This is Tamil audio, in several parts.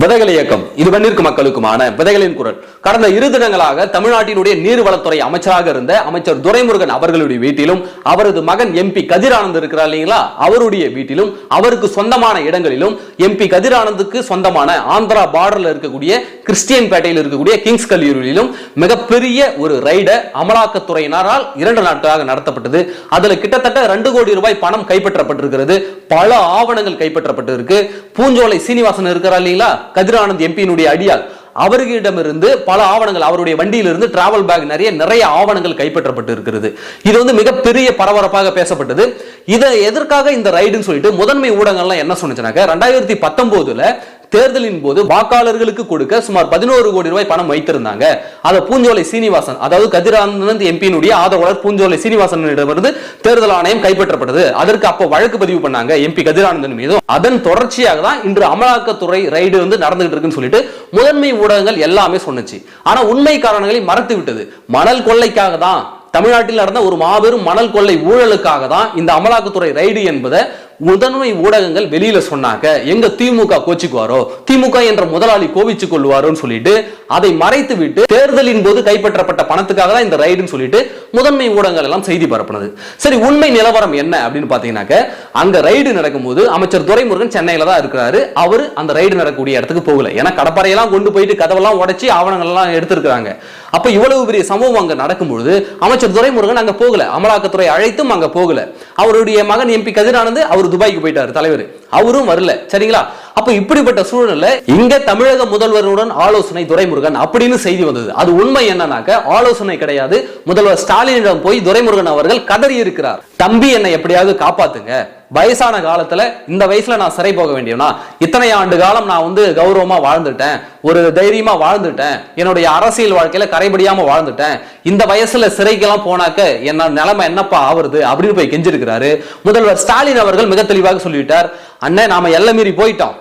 விதைகள் இயக்கம் இது வன்னிற்கு மக்களுக்குமான விதைகளின் குரல். கடந்த இரு தினங்களாக தமிழ்நாட்டினுடைய நீர்வளத்துறை அமைச்சராக இருந்த அமைச்சர் துரைமுருகன் அவர்களுடைய வீட்டிலும் அவரது மகன் எம்பி கதிரானந்த் இருக்கிறார் இல்லைங்களா? அவருடைய வீட்டிலும் அவருக்கு சொந்தமான இடங்களிலும் எம்பி கதிரானந்துக்கு சொந்தமான ஆந்திரா பார்டர்ல இருக்கக்கூடிய கிறிஸ்டியன் பேட்டையில் இருக்கக்கூடிய கிங்ஸ் கல்லூரியிலும் மிகப்பெரிய ஒரு ரைடை அமலாக்கத்துறையினரால் இரண்டு நாட்களாக நடத்தப்பட்டது. அதுல கிட்டத்தட்ட ரெண்டு கோடி ரூபாய் பணம் கைப்பற்றப்பட்டிருக்கிறது. பல ஆவணங்கள் கைப்பற்றப்பட்டிருக்கு. பூஞ்சோலை சீனிவாசன் இருக்கிறார் இல்லைங்களா? கதிரானந்த் எம்பியினுடைய அடியால் அவர்களிடமிருந்து பல ஆவணங்கள் அவருடைய வண்டியிலிருந்து டிராவல் பேக் நிறைய நிறைய ஆவணங்கள் கைப்பற்றப்பட்டு இருக்கிறது. இது வந்து மிகப்பெரிய பரபரப்பாக பேசப்பட்டது. இதை எதற்காக இந்த ரைடுன்னு சொல்லிட்டு முதன்மை ஊடகங்கள்லாம் என்ன சொன்னுச்சுனாக்க ரெண்டாயிரத்தி பத்தொன்பதுல தேர்தலின் போது வாக்காளர்களுக்கு கொடுக்க சுமார் பதினோரு கோடி ரூபாய் பணம் வைத்திருந்தாங்க. அதை பூஞ்சோலை சீனிவாசன் அதாவது கதிரானந்த் எம்பியினுடைய ஆதரவாளர் பூஞ்சோலை சீனிவாசனிடமிருந்து தேர்தல் ஆணையம் கைப்பற்றப்பட்டது. அதற்கு அப்போ வழக்கு பதிவு பண்ணாங்க எம்பி கதிரானந்தன் மீதும். அதன் தொடர்ச்சியாக தான் இன்று அமலாக்கத்துறை ரைடு வந்து நடந்துகிட்டு இருக்குன்னு சொல்லிட்டு முதன்மை ஊடகங்கள் எல்லாமே சொன்னுச்சு. ஆனா உண்மை காரணங்களை மறத்து விட்டது. மணல் கொள்ளைக்காக தான் தமிழ்நாட்டில் நடந்த ஒரு மாபெரும் மணல் கொள்ளை ஊழலுக்காக தான் இந்த அமலாக்கத்துறை ரைடு என்பதை முதன்மை ஊடகங்கள் வெளியில சொன்னாங்க எங்க திமுக கோச்சிக்குவாரோ திமுக என்ற முதலாளி கோவிச்சு கொள்வாரோன்னு சொல்லிட்டு அதை மறைத்து விட்டு தேர்தலின் போது கைப்பற்றப்பட்ட பணத்துக்காக தான் இந்த ரைடுன்னு சொல்லிட்டு முதன்மை ஊடகங்கள் எல்லாம் செய்தி பரப்பினது. சரி உண்மை நிலவரம் என்ன அப்படின்னு பாத்தீங்கன்னாக்க அங்க ரைடு நடக்கும்போது அமைச்சர் துரைமுருகன் சென்னையில தான் இருக்கிறாரு. அவர் அந்த ரைடு நடக்கக்கூடிய இடத்துக்கு போகல. ஏன்னா கடப்பறையெல்லாம் கொண்டு போயிட்டு கதவெல்லாம் உடைச்சி ஆவணங்கள் எல்லாம் எடுத்திருக்கிறாங்க. அப்ப இவ்வளவு பெரிய சம்பவம் அங்க நடக்கும்பொழுது அமைச்சர் துரைமுருகன் அங்க போகல. அமலாக்கத்துறை அழைத்தும் அங்க போகல. அவருடைய மகன் எம்பி கதிரானந்து அவர் துபாய்க்கு போயிட்டார் தலைவர். அவரும் வரல. சரிங்களா? அப்ப இப்படிப்பட்ட சூழ்நிலை இங்க தமிழக முதல்வருடன் ஆலோசனை துரைமுருகன் அப்படின்னு செய்தி வந்தது. அது உண்மை என்னன்னாக்க ஆலோசனை கிடையாது. முதல்வர் ஸ்டாலினிடம் போய் துரைமுருகன் அவர்கள் கதறி இருக்கிறார். தம்பி என்னை எப்படியாவது காப்பாத்துங்க. வயசான காலத்துல இந்த வயசுல நான் சிறை போக வேண்டியவனா? இத்தனை ஆண்டு காலம் நான் வந்து கௌரவமா வாழ்ந்துட்டேன். ஒரு தைரியமா வாழ்ந்துட்டேன். என்னுடைய அரசியல் வாழ்க்கையில கரைபடியாம வாழ்ந்துட்டேன். இந்த வயசுல சிறைக்கெல்லாம் போனாக்க என்ன நிலைமை என்னப்பா ஆவருது அப்படின்னு போய் கெஞ்சிருக்கிறாரு. முதல்வர் ஸ்டாலின் அவர்கள் மிக தெளிவாக சொல்லிவிட்டார். அண்ணன் நாம எல்லை மீறி போயிட்டோம்.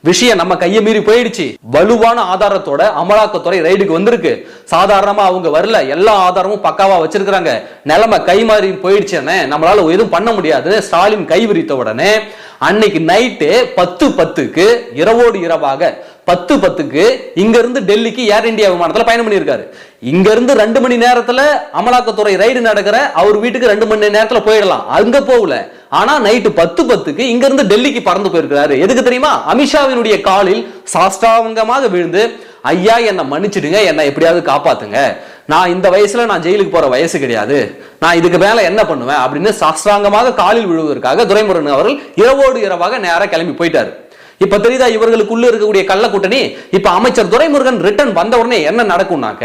விஷயம் நம்ம கையை மீறி போயிடுச்சு. வலுவான ஆதாரத்தோட அமலாக்கத்துறை ரைடுக்கு வந்திருக்கு. சாதாரணமா அவங்க வரல. எல்லா ஆதாரமும் பக்காவா வச்சிருக்கிறாங்க. நிலைமை கை மாறி போயிடுச்சுன்னு நம்மளால எதுவும் பண்ண முடியாது. ஸ்டாலின் கை விரித்த உடனே அன்னைக்கு நைட்டு பத்து பத்துக்கு இரவோடு இரவாக பத்து பத்துக்கு இங்க இருந்து டெல்லிக்கு ஏர் இந்தியா விமானத்துல பயணம் பண்ணியிருக்காரு. இங்க இருந்து ரெண்டு மணி நேரத்துல அமலாக்கத்துறை ரைடு நடக்கிற அவர் வீட்டுக்கு ரெண்டு மணி நேரத்துல போயிடலாம். அங்க போகல. ஆனா நைட்டு பத்து பத்துக்கு இங்க இருந்து டெல்லிக்கு பறந்து போயிருக்கிறாரு. எதுக்கு தெரியுமா? அமித்ஷாவினுடைய காலில் சாஷ்டாங்கமாக விழுந்து ஐயா என்னை மன்னிச்சிடுங்க என்னை எப்படியாவது காப்பாத்துங்க. நான் இந்த வயசுல நான் ஜெயிலுக்கு போற வயசு கிடையாது. நான் இதுக்கு மேல என்ன பண்ணுவேன்? அப்படின்னு சாஷ்டாங்கமாக காலில் விழுவதற்காக துரைமுருகன் அவர்கள் இரவோடு இரவாக நேராக கிளம்பி போயிட்டாரு. இப்ப தெரியுதா இவர்களுக்குள்ள இருக்கக்கூடிய கள்ள கூட்டணி? இப்ப அமைச்சர் துரைமுருகன் ரிட்டர்ன் வந்த உடனே என்ன நடக்கும்னாக்க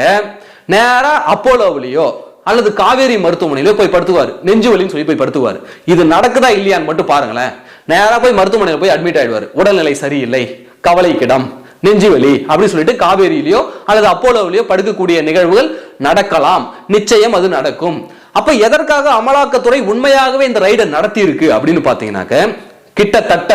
நேரா அப்போலோவிலேயோ அல்லது காவேரி மருத்துவமனையிலோ போய் படுத்துவார். நெஞ்சு வலின்னு சொல்லி போய் படுத்துவார். இது நடக்குதா இல்லையான்னு மட்டும் பாருங்களேன். நேராக போய் மருத்துவமனையில் போய் அட்மிட் ஆயிடுவார். உடல்நிலை சரியில்லை. கவலைக்கிடம் நெஞ்சு வலி அப்படின்னு சொல்லிட்டு காவேரியிலயோ அல்லது அப்போலோவிலையோ படுக்கக்கூடிய நிகழ்வுகள் நடக்கலாம். நிச்சயம் அது நடக்கும். அப்ப எதற்காக அமலாக்கத்துறை உண்மையாகவே இந்த ரைடை நடத்தி இருக்கு அப்படின்னு பாத்தீங்கன்னாக்க கிட்டத்தட்ட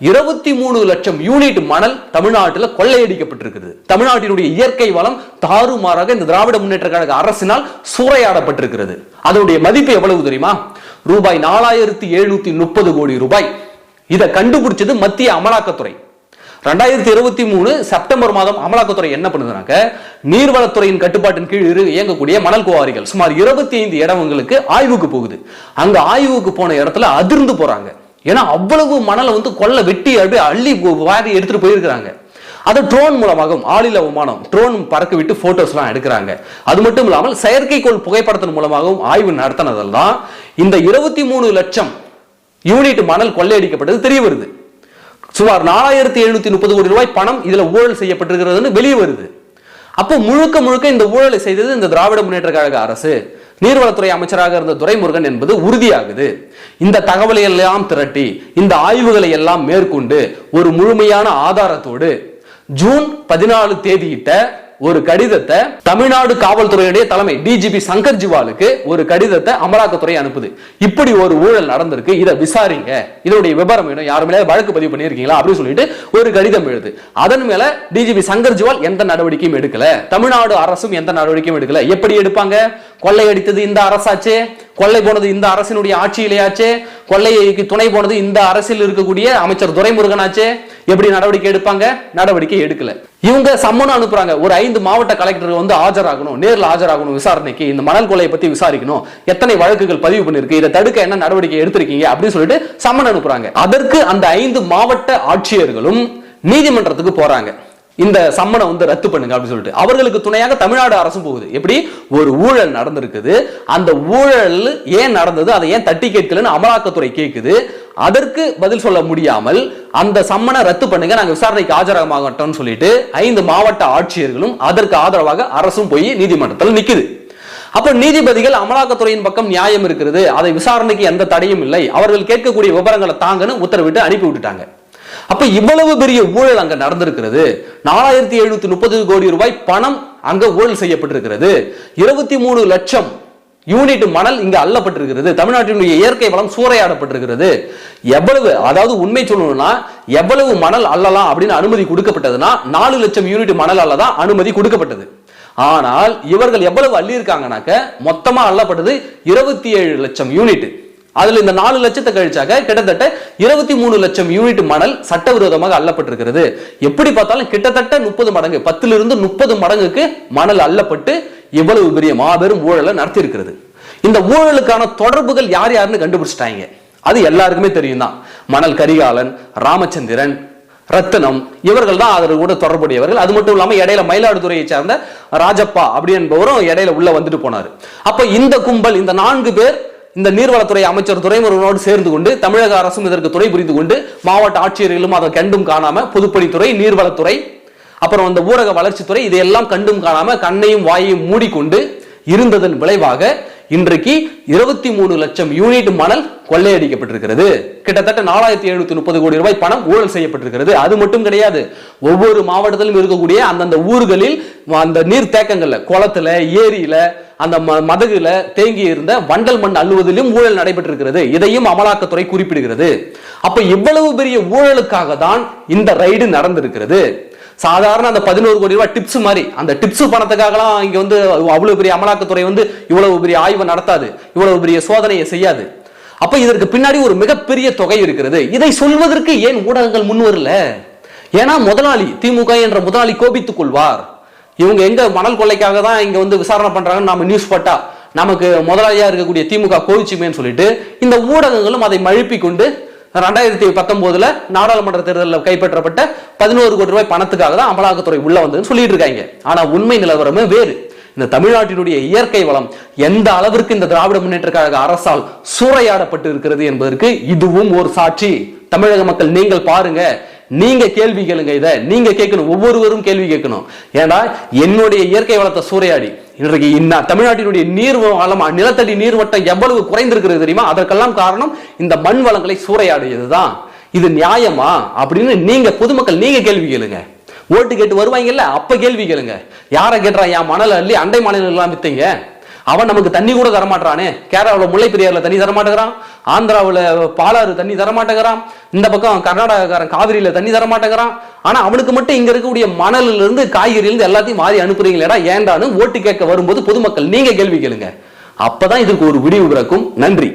இருபத்தி மூணு லட்சம் யூனிட் மணல் தமிழ்நாட்டில் கொள்ளையடிக்கப்பட்டிருக்கிறது தமிழ்நாட்டினுடைய இயற்கை வளம் தாறுமாறாக இந்த திராவிட முன்னேற்ற கழக அரசினால் சூறையாடப்பட்டிருக்கிறது. அதனுடைய மதிப்பு எவ்வளவு தெரியுமா? ரூபாய் நாலாயிரத்தி எழுநூத்தி முப்பது கோடி ரூபாய். இதை கண்டுபிடிச்சது மத்திய அமலாக்கத்துறை. ரெண்டாயிரத்தி இருபத்தி மூணு செப்டம்பர் மாதம் அமலாக்கத்துறை என்ன பண்ணுதுனாக்க நீர்வளத்துறையின் கட்டுப்பாட்டின் கீழ் இரு- இயங்கக்கூடிய மணல் குவாரிகள் சுமார் இருபத்தி ஐந்து இடங்களுக்கு ஆய்வுக்கு போகுது. அங்க ஆய்வுக்கு போன இடத்துல அதிர்ந்து போறாங்க. ஏன்னா அவ்வளவு மணலை வந்து கொள்ள வெட்டி அப்படியே அள்ளி வாரி எடுத்துட்டு போயிருக்கிறாங்க. அது ட்ரோன் மூலமாகவும் ஆளில விமானம் ட்ரோன் பறக்க விட்டு போட்டோஸ்லாம் எடுக்கிறாங்க. அது மட்டும் இல்லாமல் செயற்கைக்கோள் புகைப்படத்தின் மூலமாகவும் ஆய்வு நடத்தினதெல்லாம் இந்த இருபத்தி மூணு லட்சம் யூனிட் மணல் கொள்ளையடிக்கப்பட்டது தெரிய வருது. சுமார் நாலாயிரத்தி எழுநூத்தி முப்பது கோடி ரூபாய் பணம் இதுல ஊழல் செய்யப்பட்டிருக்கிறதுன்னு வெளியே வருது. அப்போ முழுக்க முழுக்க இந்த ஊழலை செய்தது இந்த திராவிட முன்னேற்ற கழக அரசு. நீர்வளத்துறை அமைச்சராக இருந்த துரைமுருகன் என்பது உறுதியாகுது. இந்த தகவலை எல்லாம் திரட்டி இந்த ஆய்வுகளை எல்லாம் மேற்கொண்டு ஒரு முழுமையான ஆதாரத்தோடு ஜூன் பதினாலு தேதியிட்ட ஒரு கடிதத்தை தமிழ்நாடு காவல்துறையுடைய தலைமை டிஜிபி சங்கர் ஜிவாலுக்கு ஒரு கடிதத்தை அமலாக்கத்துறை அனுப்புது. இப்படி ஒரு ஊழல் நடந்திருக்கு. இதை விசாரிங்க. இதனுடைய விபரம் வேணும் யாருமே வழக்கு பதிவு பண்ணியிருக்கீங்களா? அப்படின்னு சொல்லிட்டு ஒரு கடிதம் எழுது. அதன் மேல டிஜிபி சங்கர் ஜிவால் எந்த நடவடிக்கையும் எடுக்கல. தமிழ்நாடு அரசும் எந்த நடவடிக்கையும் எடுக்கல. எப்படி எடுப்பாங்க? கொள்ளையடித்தது இந்த அரசாச்சே. கொள்ளை போனது இந்த அரசினுடைய ஆட்சியிலேயாச்சே? கொள்ளைக்கு துணை போனது இந்த அரசில் இருக்கக்கூடிய அமைச்சர் துரைமுருகனாச்சே? எப்படி நடவடிக்கை எடுப்பாங்க? நடவடிக்கை எடுக்கல. இவங்க சம்மன் அனுப்புறாங்க. ஒரு ஐந்து மாவட்ட கலெக்டர் வந்து ஆஜராகணும் நேரில் ஆஜராகணும் விசாரணைக்கு. இந்த மணல் கொள்ளையை பத்தி விசாரிக்கணும். எத்தனை வழக்குகள் பதிவு பண்ணிருக்கு? இதை தடுக்க என்ன நடவடிக்கை எடுத்திருக்கீங்க? அப்படின்னு சொல்லிட்டு சம்மன் அனுப்புறாங்க. அதற்கு அந்த ஐந்து மாவட்ட ஆட்சியர்களும் நீதிமன்றத்துக்கு போறாங்க. இந்த சம்மனை வந்து ரத்து பண்ணுங்க அப்படின்னு சொல்லிட்டு. அவர்களுக்கு துணையாக தமிழ்நாடு அரசும் போகுது. எப்படி? ஒரு ஊழல் நடந்திருக்குது. அந்த ஊழல் ஏன் நடந்தது? அதை ஏன் தட்டி கேட்கலன்னு அமலாக்கத்துறை கேட்குது அதற்கு பதில் சொல்ல முடியாமல் அந்த சம்மனை ரத்து பண்ணுங்க நாங்கள் விசாரணைக்கு ஆஜராக மாட்டோம்னு சொல்லிட்டு ஐந்து மாவட்ட ஆட்சியர்களும் அதற்கு ஆதரவாக அரசும் போய் நீதிமன்றத்தில் நிக்குது. அப்ப நீதிபதிகள் அமலாக்கத்துறையின் பக்கம் நியாயம் இருக்கிறது. அதை விசாரணைக்கு எந்த தடையும் இல்லை. அவர்கள் கேட்கக்கூடிய விவரங்களை தாங்கன்னு உத்தரவிட்டு அனுப்பி விட்டுட்டாங்க. அப்ப இவ்வளவு பெரிய ஊழல் அங்க நடந்திருக்கிறது. நாலாயிரத்தி எழுநூத்தி முப்பது கோடி ரூபாய் பணம் அங்க ஊழல் செய்யப்பட்டிருக்கிறது. இருபத்தி மூணு லட்சம் யூனிட் மணல் இங்க அள்ளப்பட்டிருக்கிறது தமிழ்நாட்டினுடைய இயற்கை வளம் சூறையாடப்பட்டிருக்கிறது. எவ்வளவு அதாவது உண்மை சொல்லணும்னா எவ்வளவு மணல் அள்ளலாம் அப்படின்னு அனுமதி கொடுக்கப்பட்டதுன்னா நாலு லட்சம் யூனிட் மணல் அள்ளதான் அனுமதி கொடுக்கப்பட்டது. ஆனால் இவர்கள் எவ்வளவு அள்ளியிருக்காங்கனாக்க மொத்தமா அள்ளப்பட்டது இருபத்தி ஏழு லட்சம் யூனிட். அதுல இந்த நாலு லட்சத்தை கழிச்சாக கிட்டத்தட்ட இருபத்தி மூணு லட்சம் யூனிட் மணல் சட்டவிரோதமாக அள்ளப்பட்டிருக்கிறது எப்படி பார்த்தாலும் கிட்டத்தட்ட முப்பது மடங்கு பத்துல இருந்து முப்பது மடங்குக்கு மணல் அள்ளப்பட்டு இவ்வளவு பெரிய மாபெரும் ஊழலை நடத்தி இருக்கிறது இந்த ஊழலுக்கான தொடர்புகள் யார் யாருன்னு கண்டுபிடிச்சிட்டாங்க. அது எல்லாருக்குமே தெரியும் தான் மணல் கரிகாலன் ராமச்சந்திரன் ரத்தனம் இவர்கள் தான் அதோட கூட தொடர்புடையவர்கள். அது மட்டும் இல்லாம இடையில மயிலாடுதுறையை சேர்ந்த ராஜப்பா அப்படி என்பவரும் இடையில உள்ள வந்துட்டு போனாரு. அப்ப இந்த கும்பல் இந்த நான்கு பேர் இந்த நீர்வளத்துறை அமைச்சர் துறைமுருகனோடு சேர்ந்து கொண்டு தமிழக அரசும் இதற்கு துணை புரிந்து கொண்டு மாவட்ட ஆட்சியர்களும் அதை கண்டும் காணாம பொதுப்பணித்துறை நீர்வளத்துறை அப்புறம் அந்த ஊரக வளர்ச்சித்துறை இதையெல்லாம் கண்டும் காணாம கண்ணையும் வாயையும் மூடிக்கொண்டு இருந்ததன் விளைவாக இன்றைக்கு இருபத்தி மூணு லட்சம் யூனிட் மணல் கொள்ளையடிக்கப்பட்டிருக்கிறது. கிட்டத்தட்ட நாலாயிரத்தி எழுநூத்தி முப்பது கோடி ரூபாய் பணம் ஊழல் செய்யப்பட்டிருக்கிறது. அது மட்டும் கிடையாது. ஒவ்வொரு மாவட்டத்திலும் இருக்கக்கூடிய அந்தந்த ஊர்களில் அந்த நீர் தேக்கங்கள்ல குளத்துல ஏரியில அந்த ம- மதகுல தேங்கி இருந்த வண்டல் மண் அள்ளுவதிலும் ஊழல் நடைபெற்றிருக்கிறது. இதையும் அமலாக்கத்துறை குறிப்பிடுகிறது. அப்ப இவ்வளவு பெரிய ஊழலுக்காக தான் இந்த ரைடு நடந்திருக்கிறது. சாதாரண அந்த பதினோரு கோடி ரூபாய் டிப்ஸ் மாதிரி. அந்த டிப்ஸ் பணத்துக்காகலாம் இங்கே வந்து அவ்வளோ பெரிய அமலாக்கத்துறை வந்து இவ்வளவு பெரிய ஆய்வை நடத்தாது. இவ்வளவு பெரிய சோதனையை செய்யாது. அப்ப இதற்கு பின்னாடி ஒரு மிகப்பெரிய தொகை இருக்கிறது. இதை சொல்வதற்கு ஏன் ஊடகங்கள் முன்வரல ஏன்னா முதலாளி திமுக என்ற முதலாளி கோபித்துக் கொள்வார். இவங்க எங்க மணல் கொள்ளைக்காக தான் இங்க வந்து விசாரணை பண்றாங்கன்னு நாம நியூஸ் பட்டா நமக்கு முதலாளியா இருக்கக்கூடிய திமுக கோவிச்சுமேன்னு சொல்லிட்டு இந்த ஊடகங்களும் அதை மழுப்பி கொண்டு ரெண்டாயிரத்தி பத்தொன்பதுல நாடாளுமன்ற தேர்தலில் கைப்பற்றப்பட்ட பதினோரு கோடி ரூபாய் பணத்துக்காக தான் அமலாக்கத்துறை உள்ள வந்ததுன்னு சொல்லிட்டு இருக்காங்க. ஆனா உண்மை நிலவரமே வேறு. இந்த தமிழ்நாட்டினுடைய இயற்கை வளம் எந்த அளவிற்கு இந்த திராவிட முன்னேற்ற கழக அரசால் சூறையாடப்பட்டு இருக்கிறது என்பதற்கு இதுவும் ஒரு சாட்சி. தமிழக மக்கள் நீங்கள் பாருங்க. நீங்க கேள்வி கேளுங்க இதை. நீங்க கேட்கணும். ஒவ்வொருவரும் கேள்வி கேட்கணும். ஏன்னா என்னுடைய இயற்கை வளத்தை சூறையாடி இன்றைக்கு இன்ன தமிழ்நாட்டினுடைய நீர் வளம் நிலத்தடி நீர்மட்டம் எவ்வளவு குறைந்திருக்கிறது தெரியுமா? அதற்கெல்லாம் காரணம் இந்த மண் வளங்களை சூறையாடியதுதான். இது நியாயமா? அப்படின்னு நீங்க பொதுமக்கள் நீங்க கேள்வி கேளுங்க. ஓட்டு கேட்டு வருவாங்கல்ல அப்ப கேள்வி கேளுங்க. யாரை கேட்டுறா என் மணல் அள்ளி அண்டை மாநிலங்கள்லாம் வித்தீங்க? அவன் நமக்கு தண்ணி கூட தரமாட்டானே கேரளாவில் முல்லை பெரியாரில் தண்ணி தரமாட்டேங்கிறான். ஆந்திராவில் பாலாறு தண்ணி தரமாட்டேங்கிறான். இந்த பக்கம் கர்நாடகாக்காரன் காவிரியில தண்ணி தரமாட்டேங்கிறான். ஆனால் அவனுக்கு மட்டும் இங்கே இருக்கக்கூடிய மணலிலிருந்து இருந்து எல்லாத்தையும் மாறி அனுப்புறீங்களேடா ஏண்டான்னு ஓட்டு கேட்க வரும்போது பொதுமக்கள் நீங்கள் கேள்வி கேளுங்க. அப்பதான் இதுக்கு ஒரு விடிவு பிறக்கும். நன்றி.